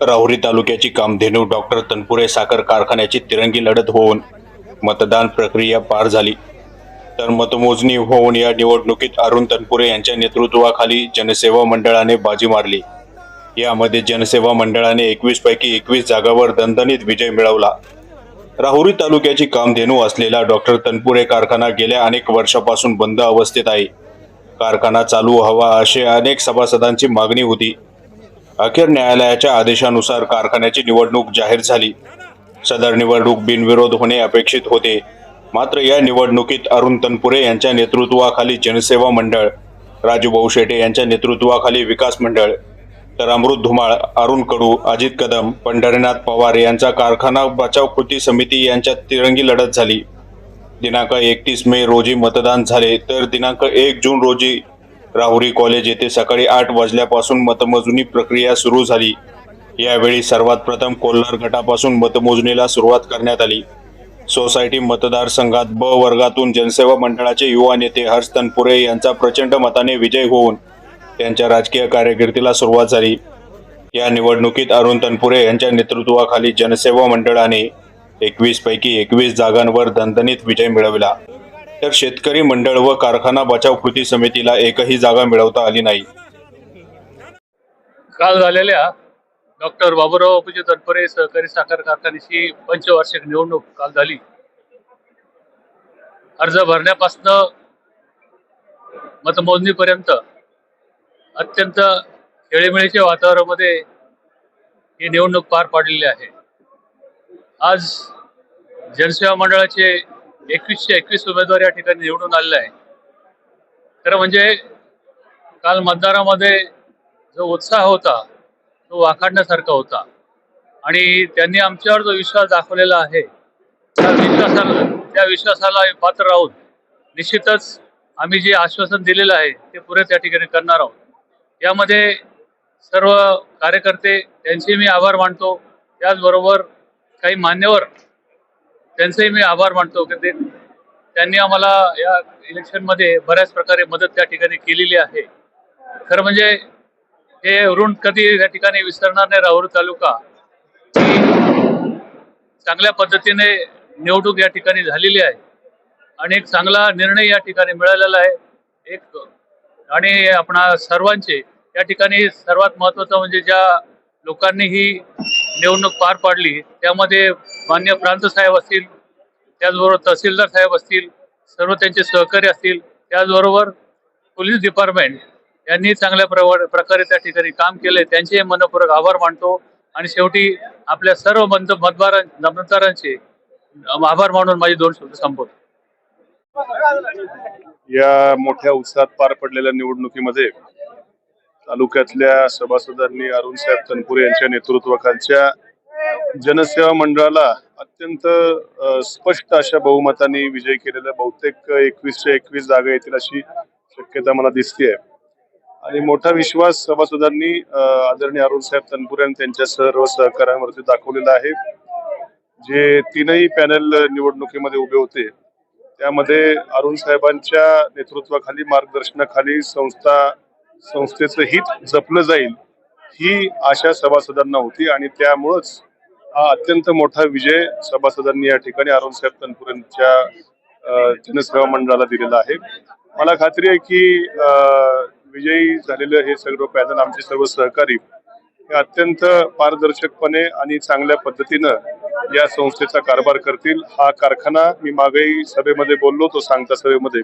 राहुरी तालुक्याची कामधेनू डॉक्टर तनपुरे साखर कारखान्याची तिरंगी लढत होऊन मतदान प्रक्रिया पार झाली. तर मतमोजणी होऊन या निवडणुकीत अरुण तनपुरे यांच्या नेतृत्वाखाली जनसेवा मंडळाने बाजी मारली. यामध्ये जनसेवा मंडळाने एकवीस पैकी एकवीस जागावर दणदणीत विजय मिळवला. राहुरी तालुक्याची कामधेनू असलेला डॉक्टर तनपुरे कारखाना गेल्या अनेक वर्षापासून बंद अवस्थेत आहे. कारखाना चालू हवा असे अनेक सभासदांची मागणी होती. अखेर न्यायालयाच्या आदेशानुसार कारखान्याची निवडणूक जाहीर झाली. सदर निवडणूक बिनविरोध होणे अपेक्षित होते. मात्र या निवडणुकीत अरुण तनपुरे यांच्या नेतृत्वाखाली जनसेवा मंडळ राजूभाऊ शेटे यांच्या नेतृत्वाखाली विकास मंडळ तर अमृत धुमाळ अरुण कडू अजित कदम पंढरीनाथ पवार यांचा कारखाना बचाव कृती समिती यांच्यात तिरंगी लढत झाली. दिनांक एकतीस मे रोजी मतदान झाले तर दिनांक एक जून रोजी राहुरी कॉलेज येथे सकाळी आठ वाजल्यापासून मतमोजणी प्रक्रिया सुरू झाली. यावेळी सर्वात प्रथम कोल्हार गटापासून मतमोजणीला सुरुवात करण्यात आली. सोसायटी मतदारसंघात ब वर्गातून जनसेवा मंडळाचे युवा नेते हर्ष तनपुरे यांचा प्रचंड मताने विजय होऊन त्यांच्या राजकीय कारकिर्दीला सुरुवात झाली. या निवडणुकीत अरुण तनपुरे यांच्या नेतृत्वाखाली जनसेवा मंडळाने एकवीस पैकी एकवीस जागांवर दणदणीत विजय मिळविला. तर शेतकरी मंडळ व कारखाना बचाव कृती समितीला एकही जागा मिळवता आली नाही. काल झालेल्या डॉक्टर बाबूराव अपुजी तनपुरे सहकारी साखर कारखान्याची पंचवार्षिक निवडणूक काल झाली. अर्ज भरण्यापासनं मतमोजणीपर्यंत अत्यंत खेळीमेळीच्या वातावरणामध्ये ही निवडणूक पार पाडलेली आहे. आज जनसेवा मंडळाचे एकवीसशे एकवीस उमेदवार या ठिकाणी निवडून आलेले आहे. खरं म्हणजे काल मतदारामध्ये जो उत्साह होता तो वाखाडण्यासारखा होता. आणि त्यांनी आमच्यावर जो विश्वास दाखवलेला आहे त्या विश्वासाला त्या विश्वासाला पात्र राहून निश्चितच आम्ही जे आश्वासन दिलेलं आहे ते पुरे त्या ठिकाणी करणार आहोत. यामध्ये सर्व कार्यकर्ते त्यांचे मी आभार मानतो. त्याचबरोबर काही मान्यवर त्यांचेही मी आभार मानतो की ते त्यांनी आम्हाला या इलेक्शनमध्ये बऱ्याच प्रकारे मदत त्या ठिकाणी केलेली आहे. खरं म्हणजे हे ऋण कधी या ठिकाणी विसरणार नाही राहुरी तालुका. चांगल्या पद्धतीने निवडणूक या ठिकाणी झालेली आहे. आणि एक चांगला निर्णय या ठिकाणी मिळालेला आहे. एक आणि आपणा सर्वांचे या ठिकाणी सर्वात महत्वाचं म्हणजे ज्या लोकांनी ही निवडणूक पार पाडली. त्यामध्ये मान्य प्रांत साहेब असतील त्याचबरोबर तहसीलदार साहेब असतील सर्व त्यांचे सहकारी असतील. त्याचबरोबर पोलीस डिपार्टमेंट यांनी चांगल्या प्रवा- प्रकारे त्या ठिकाणी काम केले. त्यांचे मनपूर्वक आभार मानतो. आणि शेवटी आपल्या सर्व मंत मतदारां मतदारांचे आभार मानून माझे दोन शब्द संपवतो. या मोठ्या उत्साहात पार पडलेल्या निवडणुकीमध्ये तालुक्यातल्या सभासदांनी अरुण साहेब तनपुरे यांच्या नेतृत्वाखालच्या जनसेवा मंडळाला अत्यंत स्पष्ट अशा बहुमताने विजय केलेला बहुतेक एकवीसशे एकवीस जागा येतील अशी शक्यता मला दिसतीये. आणि मोठा विश्वास सभासदांनी आदरणीय अरुण साहेब तनपुरे आणि त्यांच्या सर्व सहकार्यांवरती दाखवलेला आहे. जे तीनही पॅनल निवडणुकीमध्ये उभे होते त्यामध्ये अरुण साहेबांच्या नेतृत्वाखाली मार्गदर्शनाखाली संस्था संस्थेचं हित जपलं जाईल ही आशा सभासदांना होती आणि त्यामुळंच हा अत्यंत मोठा विजय सभासदांनी या ठिकाणी अरुण साहेब तनपुरेंच्या जनसेवा मंडळाला दिलेला आहे. मला खात्री आहे की अं, विजयी झालेलं हे सर्व पॅनल आमचे सर्व सहकारी हे अत्यंत पारदर्शकपणे आणि चांगल्या पद्धतीनं या संस्थेचा कारभार करतील. हा कारखाना मी मागेही सभेमध्ये बोललो तो सांगता सभेमध्ये.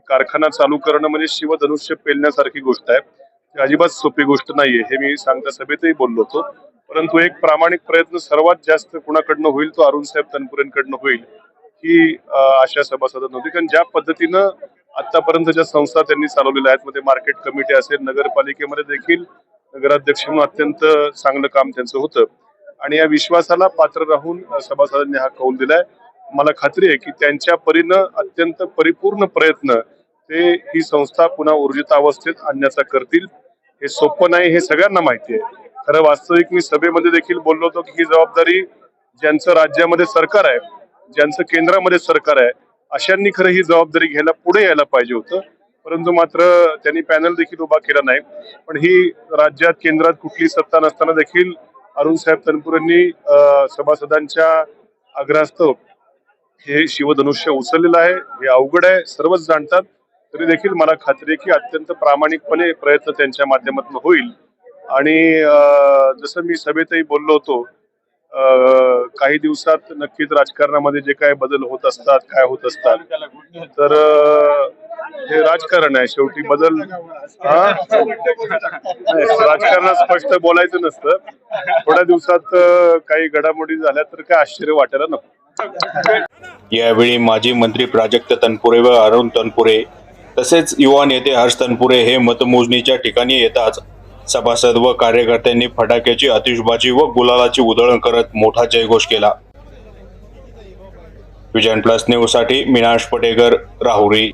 कारखाना चालू करणं म्हणजे शिवधनुष्य पेलण्यासारखी गोष्ट आहे. ती अजिबात सोपी गोष्ट नाहीये हे मी सांगता सभेतही बोललो होतो. परंतु एक प्रामाणिक प्रयत्न सर्वात जास्त कुणाकडनं होईल तो अरुण साहेब तनपुरेंकडनं होईल ही आशा सभासदांना होती. कारण ज्या पद्धतीनं आतापर्यंत ज्या संस्था त्यांनी चालवलेल्या आहेत मध्ये मार्केट कमिटी असेल नगरपालिकेमध्ये देखील नगराध्यक्ष म्हणून अत्यंत चांगलं काम त्यांचं होतं. आणि या विश्वासाला पात्र राहून सभासदांनी हा कौल दिलाय. मला खात्री आहे की त्यांच्या परीनं अत्यंत परिपूर्ण प्रयत्न ते ही संस्था पुन्हा ऊर्जित अवस्थेत आणण्याचा करतील. हे सोपं नाही हे सगळ्यांना माहिती आहे. खरं वास्तविक मी सभेमध्ये देखील बोललो होतो की ही जबाबदारी ज्यांचं राज्यामध्ये सरकार आहे ज्यांचं केंद्रामध्ये सरकार आहे अशांनी खरं ही जबाबदारी घ्यायला पुढे यायला पाहिजे होतं. परंतु मात्र त्यांनी पॅनल देखील उभा केला नाही. पण ही राज्यात केंद्रात कुठली सत्ता नसताना देखील अरुण साहेब तनपुरेंनी सभासदांच्या आग्रहास्तव हे शिवधनुष्य उचललेलं आहे हे अवघड आहे सर्वच जाणतात. तरी देखील मला खात्री आहे की अत्यंत प्रामाणिकपणे प्रयत्न त्यांच्या माध्यमातून होईल. आणि जसं मी सभेतही बोललो होतो काही दिवसात नक्कीच राजकारणामध्ये जे काय बदल होत असतात काय होत असतात तर हे राजकारण आहे. शेवटी बदल हा? राजकारणात स्पष्ट बोलायचं नसतं. थोड्या दिवसात काही घडामोडी झाल्या तर काय आश्चर्य वाटायला नको. यावेळी माजी मंत्री प्राजक्त तनपुरे व अरुण तनपुरे तसेच युवा नेते हर्ष तनपुरे हे मतमोजणीच्या ठिकाणी येताच सभासद व कार्यकर्त्यांनी फटाक्याची आतिषबाजी व गुलालाची उधळण करत मोठा जयघोष केला. विजन प्लस न्यूजसाठी मिनाश पटेकर राहुरी.